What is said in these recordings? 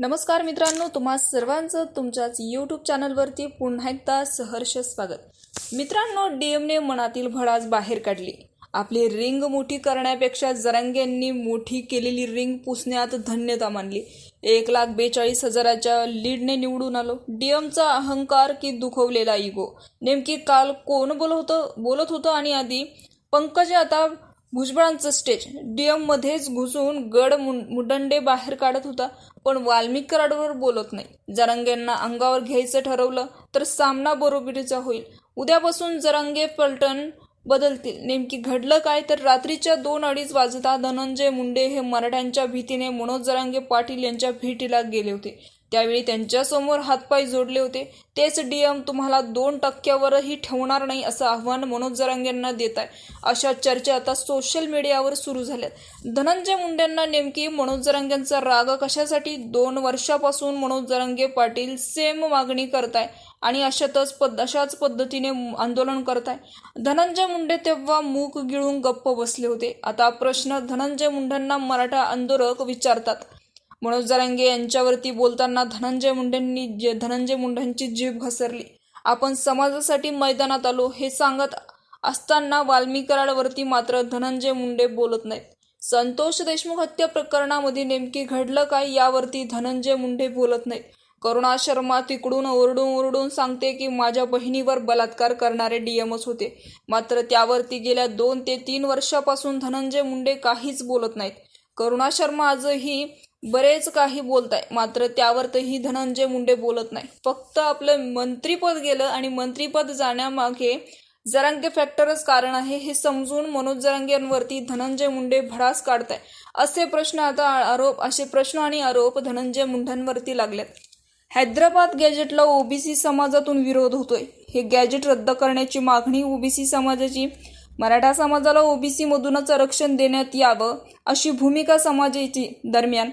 नमस्कार मित्रांनो तुम्हा सर्वांचं तुमच्याच यूट्यूब चॅनलवरती पुन्हा एकदा सहर्ष स्वागत. मित्रांनो डी एमने मनातील भडास बाहेर काढली. आपली रिंग मोठी करण्यापेक्षा जरांगेंनी मोठी केलेली रिंग पुसण्यात धन्यता मानली. एक लाख बेचाळीस हजाराच्या लीडने निवडून आलो. डीएमचा अहंकार की दुखवलेला इगो नेमकी काल कोण बोलत होतं बोलत होतं आणि आधी? पंकज आता भुजबळांचं स्टेज डीएम मध्येच घुसून गड मुडंडे बाहेर काढत होता पण वाल्मिक कराडवर बोलत नाही. जरांगेंना अंगावर घ्यायचं ठरवलं तर सामना बरोबरीचा होईल. उद्यापासून जरांगे पलटण बदलतील. नेमकी घडलं काय तर रात्रीच्या दोन अडीच वाजता धनंजय मुंडे हे मराठ्यांच्या भीतीने मनोज जरांगे पाटील यांच्या भेटीला गेले होते. त्यावेळी त्यांच्यासमोर हातपाय जोडले होते. तेच डीएम तुम्हाला दोन टक्क्यावरही ठेवणार नाही असं आव्हान मनोज जरांगेंना देत आहे. अशा चर्चा आता सोशल मीडियावर सुरू झाल्यात. धनंजय मुंडेंना नेमकी मनोज जरांगेंचा राग कशासाठी? दोन वर्षापासून मनोज जरांगे पाटील सेम मागणी करताय आणि अशातच पद अशाच पद्धतीने आंदोलन करताय. धनंजय मुंडे तेव्हा मूक गिळून गप्प बसले होते. आता प्रश्न धनंजय मुंडेंना मराठा आंदोलक विचारतात. मनोज जरांगे यांच्यावरती बोलताना धनंजय मुंडेंनी जे धनंजय मुंडेंची जीभ घसरली. आपण समाजासाठी मैदानात आलो हे सांगत असताना वाल्मीकराडवरती मात्र धनंजय मुंडे बोलत नाहीत. संतोष देशमुख हत्या प्रकरणामध्ये नेमकी घडलं काय यावरती धनंजय मुंडे बोलत नाहीत. करुणा शर्मा तिकडून ओरडून ओरडून सांगते की माझ्या बहिणीवर बलात्कार करणारे डीएमच होते. मात्र त्यावरती गेल्या दोन ते तीन वर्षापासून धनंजय मुंडे काहीच बोलत नाहीत. करुणा शर्मा आजही बरेच काही बोलत आहे मात्र त्यावरही धनंजय मुंडे बोलत नाही. फक्त आपलं मंत्रीपद गेलं आणि मंत्रीपद जाण्यामागे जरांगे फॅक्टरच कारण आहे हे समजून मनोज जरांगेंवरती धनंजय मुंडे भडास काढताय. असे प्रश्न आता आरोप असे प्रश्न आणि आरोप धनंजय मुंडेंवरती लागलेत. हैदराबाद गॅजेटला ओबीसी समाजातून विरोध होतोय. हे गॅजेट रद्द करण्याची मागणी ओबीसी समाजाची मराठा समाजाला ओबीसी मधूनच आरक्षण देण्यात यावं अशी भूमिका समाजाची दरम्यान.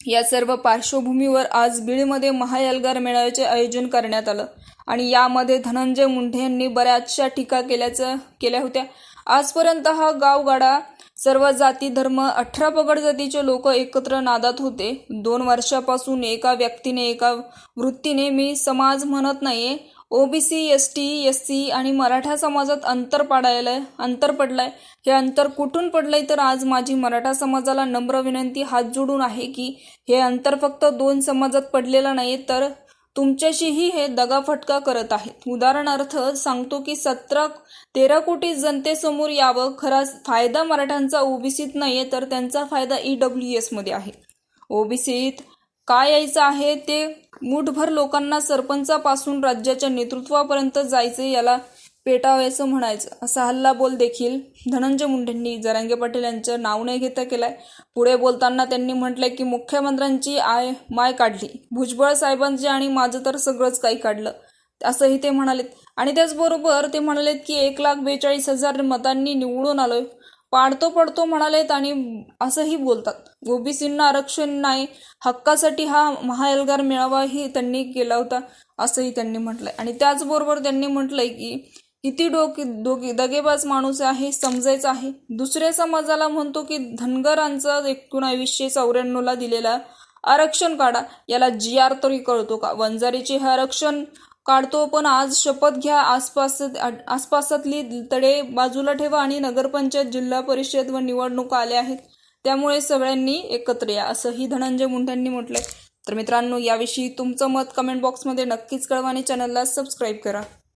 या सर्व पार्श्वभूमीवर आज बीडमध्ये महायालगार मेळाव्याचे आयोजन करण्यात आलं आणि यामध्ये धनंजय मुंडे यांनी बऱ्याचशा टीका केल्याचं केल्या होत्या. आजपर्यंत हा गावगाडा सर्व जाती धर्म अठरा पगड जातीचे लोक एकत्र नादात होते. दोन वर्षापासून एका व्यक्तीने एका वृत्तीने मी समाज म्हणत नाहीये OBC S T S C आणि मराठा समाजात अंतर पाडायलंय अंतर पडलंय. हे अंतर कुठून पडलंय? तर आज माझी मराठा समाजाला नम्र विनंती हात जोडून आहे की हे अंतर फक्त दोन समाजात पडलेलं नाही तर तुमच्याशीही हे दगाफटका करत आहेत. उदाहरणार्थ सांगतो की सतरा तेरा कोटी जनतेसमोर यावं खरा फायदा मराठ्यांचा ओबीसीत नाहीये तर त्यांचा फायदा ई डब्ल्यू एसमध्ये आहे. ओबीसीत काय यायचं आहे ते मुठभर लोकांना सरपंचापासून राज्याच्या नेतृत्वापर्यंत जायचं याला पेटावायचं म्हणायचं. असा हल्ला बोल देखील धनंजय मुंडेंनी जरांगे पाटील यांचं नाव नाही घेता केलाय. पुढे बोलताना त्यांनी म्हटलंय की मुख्यमंत्र्यांची आय माय काढली. भुजबळ साहेबांची आणि माझं तर सगळंच काही काढलं. असंही ते म्हणालेत. आणि त्याचबरोबर ते म्हणालेत की एक लाख बेचाळीस हजार मतांनी निवडून आलोय. पाडतो पडतो म्हणालेत आणि असंही बोलतात. ओबीसींना आरक्षण नाही हक्कासाठी हा महाएल्गार मेळावाही त्यांनी केला होता असंही त्यांनी म्हटलंय. आणि त्याचबरोबर त्यांनी म्हटलंय की किती डोके डोके दगेबाज माणूस आहे समजायचं आहे. दुसऱ्या समाजाला म्हणतो की धनगरांचा एकोणावीसशे चौऱ्याण्णवला दिलेला आरक्षण काढा याला जी आर तरी कळतो का? वंजारीचे हे आरक्षण काढतो पण आज शपथ घ्या आसपास आसपासातली तडे बाजूला ठेवा आणि नगरपंचायत जिल्हा परिषद व निवडणुका आल्या आहेत. त्यामुळे सगळ्यांनी एकत्र या असंही धनंजय मुंडेंनी म्हटलंय. तर मित्रांनो याविषयी तुमचं मत कमेंट बॉक्समध्ये नक्कीच कळवा आणि चॅनलला सबस्क्राईब करा.